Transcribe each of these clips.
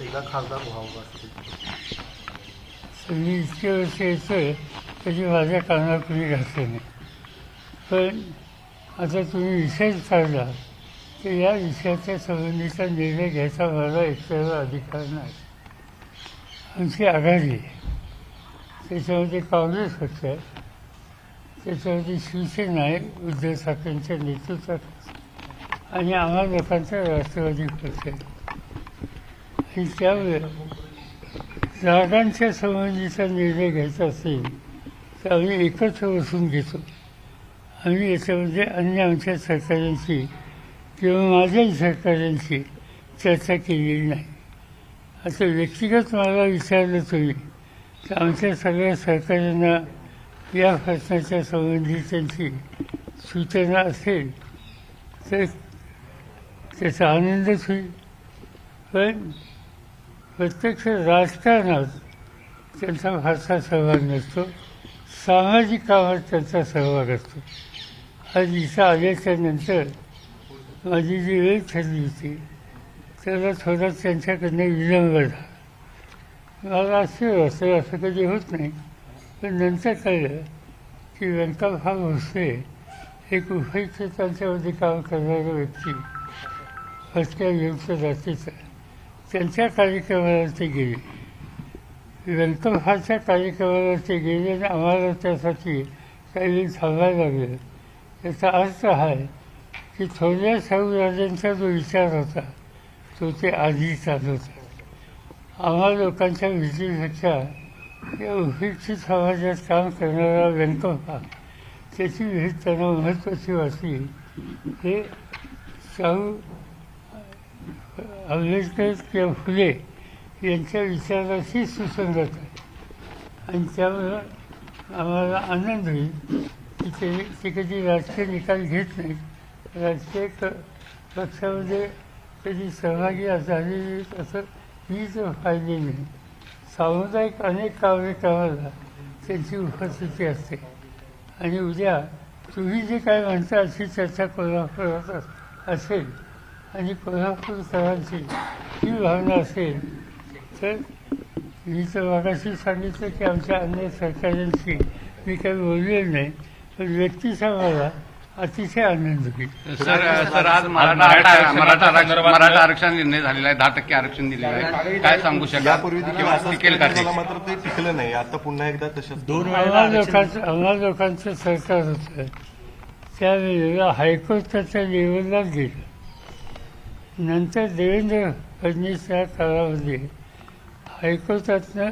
एकदा खासदार व्हावं असते मी इतके वर्ष येतोय त्याची माझ्या कानावर कुणी घातलं नाही. पण आता तुम्ही विषय काढला तर या विषयाच्या संबंधीचा निर्णय घ्यायचा मला एकट्याला अधिकार नाही. आमची आघाडी आहे. त्याच्यामध्ये काँग्रेस होतं आहे. त्याच्यामध्ये शिवसेना आहे उद्धव ठाकरेंच्या नेतृत्वात आणि आम्हा लोकांचा राष्ट्रवादी पक्ष आहे. की त्यामुळे झाडांच्या संबंधीचा निर्णय घ्यायचा असेल तर आम्ही एकत्र बसून घेतो. आम्ही याच्यामध्ये म्हणजे अन्य आमच्या सरकारांशी किंवा माझ्याही सरकारांशी चर्चा केलेली नाही. आता व्यक्तिगत मला विचारलं तुम्ही तर आमच्या सगळ्या सरकारांना या प्रश्नाच्या संबंधी त्यांची सूचना असेल तर त्याचा आनंदच होईल. पण प्रत्यक्ष राजकारणात त्यांचा फारसा सहभाग नसतो. सामाजिक कामात त्यांचा सहभाग असतो. आज इथं आल्याच्यानंतर माझी जी वेळ ठरली होती त्याला थोडा त्यांच्याकडनं विलंब झाला. मला आश्चर्य वाटतं असं कधी होत नाही. पण नंतर कळलं की व्यंकटराव भोसले एक उभय त्यांच्यामध्ये काम करणारा व्यक्ती फटक्या विमुक्त जातीचा. त्यांच्या कार्यक्रमावरती गेले. व्यंकटरावच्या कार्यक्रमाला गेले आणि आम्हाला त्यासाठी काही वेळ थांबायला लागलं. याचा अर्थ हा आहे की थोड्या शाहूराजांचा जो विचार होता तो ते आधी चालत होता आम्हा लोकांच्या भीतीपेक्षा या उपेक्षित समाजात काम करणारा व्यंकप्पा त्याची भेट त्यांना महत्त्वाची वाटली. हे शाहू आंबेडकर किंवा फुले यांच्या विचाराशी सुसंगत आहे. आणि त्यामुळं आम्हाला आनंद होईल की ते ते कधी राजकीय निकाल घेत नाहीत. राजकीय क पक्षामध्ये कधी सहभागी झालेली असं ही जर फायदे नाही. सामुदायिक अनेक कार्यक्रमाला त्यांची उपस्थिती असते. आणि उद्या तुम्ही जे काय म्हणता अशी चर्चा कोल्हापुरात अस- असेल आणि कोल्हापूरकरांची ही भावना असेल तर मी तर मागाशी सांगितलं की आमच्या अन्य सहकाऱ्यांशी मी काही बोललेलं नाही पण व्यक्तीचा मला अतिशय आनंद होईल. सर सर आज मराठा मराठा आरक्षण मराठा आरक्षण निर्णय झालेला आहे दहा टक्के आरक्षण दिलेलं आहे. काय सांगू शकाल यापूर्वी देखील किंवा असंच टिकेल का ते? झालं मात्र ते टिकलं नाही. आता पुन्हा एकदा तसंच दोन आरक्षण लोकांचं आम्हा लोकांचं सरकार होतं. त्यावेळेला हायकोर्टाच्या लेवललाच गेलं नंतर देवेंद्र फडणवीस या काळामध्ये हायकोर्टातनं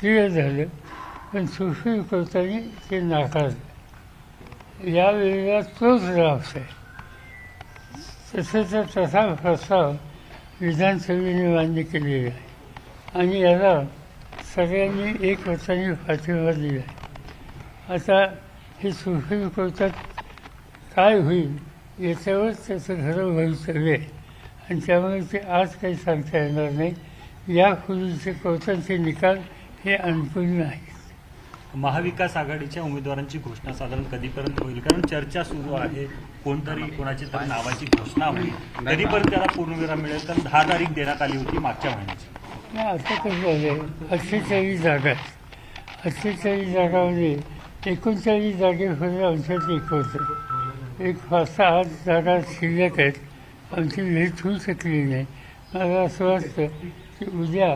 क्लिअर झालं पण सुप्रीम कोर्टाने ते नाकारलं. यावेळेला तोच ड्राफ्ट आहे तसंच तसा प्रस्ताव विधानसभेने मान्य केलेला आहे. आणि याला सगळ्यांनी एक वर्षाने पाठिंबा दिला आहे. आता हे सुप्रीम कोर्टात काय होईल याच्यावर त्याचं खरं भवितव्य आहे. आणि त्यामुळे ते आज काही सांगता येणार नाही. यापूर्वीचे कोर्टाचे निकाल हे अनुकूल नाहीत महाविकास आघाडीच्या उमेदवारांची घोषणा साधारण कधीपर्यंत होईल? कारण चर्चा सुरू आहे. कोणतरी कोणाची तरी नावाची घोषणा होईल. कधीपर्यंत त्याला पूर्णविराम मिळेल? कारण दहा तारीख देण्यात आली होती मागच्या महिन्याची. नाही आता कसं झालं अठ्ठेचाळीस जागा अठ्ठेचाळीस जागामध्ये एकोणचाळीस जागेमध्ये आमच्यात एक होतं एक पाच सहा आठ जागा शिल्लक आहेत. आमची भेट होऊ शकली नाही. मला असं वाटतं की उद्या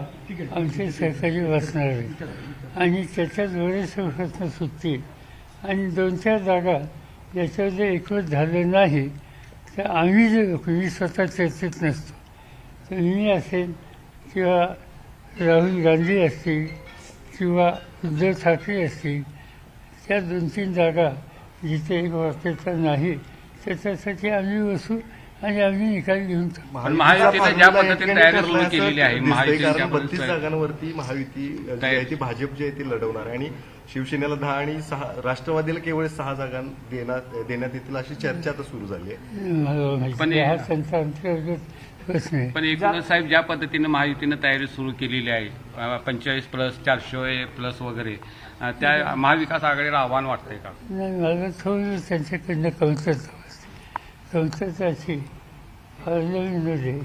आमचे सहकारी वाचणार आहेत. आणि त्याच्यात बरेचसे प्रश्न सुटतील. आणि दोन चार जागा याच्यावर जर एकवत झालं नाही तर आम्ही जे लोक मी स्वतः चर्चेत नसतो. तर मी असेल किंवा राहुल गांधी असतील किंवा उद्धव ठाकरे असतील त्या दोन तीन जागा जिथे एक वाक्यता नाही त्याच्यासाठी आम्ही बसू आणि आम्ही निकाल टाकू पण महायुतीने ज्या पद्धतीने तयारी सुरू केलेली आहे, महायुतीने ज्या बत्तीस पद्धतीने- जागांवरती महायुती जी तयारी- आहे ती भाजप जी आहे ती लढवणार आहे. आणि शिवसेनेला दहा आणि सहा राष्ट्रवादीला केवळ सहा जागा देण्यात देण्यात येतील अशी चर्चा आता सुरू झाली आहे. मला माहिती पण आहे, हे- हा त्यांचा अंतर्गत प्रश्न आहे पण एकूणच साहेब ज्या पद्धतीने महायुतीनं तयारी सुरू केलेली आहे पंचेचाळीस प्लस चारशे प्लस वगैरे अं, त्या महाविकास आघाडीला आव्हान वाटतंय का? नाही मला थोडं त्यांच्याकडनं कमतरता अशी पार्लमेंटमध्ये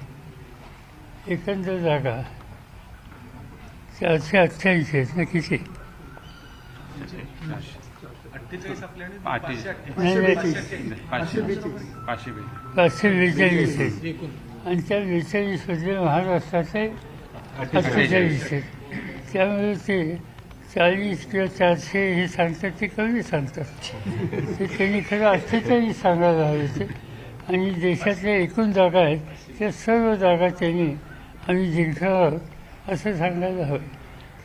एकंदर जागा चारशे अठ्ठ्याऐंशी आहेत ना किती? पाचशे. बेचाळीस. आहेत. आणि त्या बेचाळीसमध्ये महाराष्ट्राचे अठ्ठेचाळीस आहेत. त्यामुळे ते चाळीस किंवा चारशे हे सांगतात ते कमी सांगतात. ते त्यांनी खरं अठ्ठेचाळीस सांगायला हवे ते आणि देशातल्या एकूण जागा आहेत त्या सर्व जागा त्यांनी आम्ही जिंकणार आहोत असं सांगायला हवं.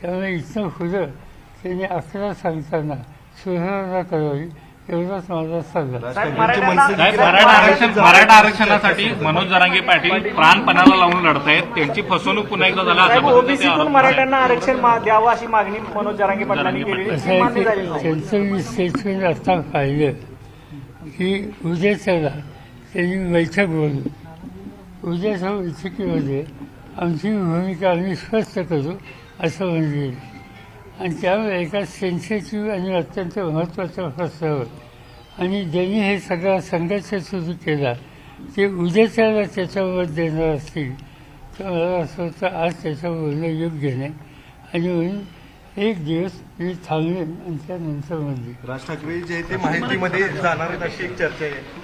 त्यामुळे इथनं पुढं त्यांनी अकरा सांगताना सुधारणा करावी एवढाच माझा सल्ला मराठा आरक्षण मराठा आरक्षणासाठी मनोज जरांगे पाटील प्राणपणाला लावून लढतायत. त्यांची फसवणूक पुन्हा एकदा झाला ओबीसीतून मराठ्यांना आरक्षण द्यावं अशी मागणी मनोज जरांगे पाटलांनी केलेली. असं ती आहे मान्य की झाली नाही. त्यांचं मी स्टेटमेंट आता पाहिलं की उद्याच्याला त्यांनी बैठक बोलली. उद्याच्या बैठकीमध्ये आमची भूमिका आम्ही स्पष्ट करू असं म्हणजे आणि त्यामुळे एका सेन्सेटिव्ह आणि अत्यंत महत्त्वाचा प्रस्ताव आणि ज्यांनी हे सगळा संघर्ष सुरू केला ते उद्याच्याला त्याच्यावर देणार असतील. तर मला असं वाटतं आज त्याच्यावर बोलणं योग्य नाही. आणि म्हणून एक दिवस मी थांबेन आणि त्यानंतर म्हणजे राज ठाकरे जे ते माहितीमध्ये जाणार आहेत अशी एक चर्चा आहे.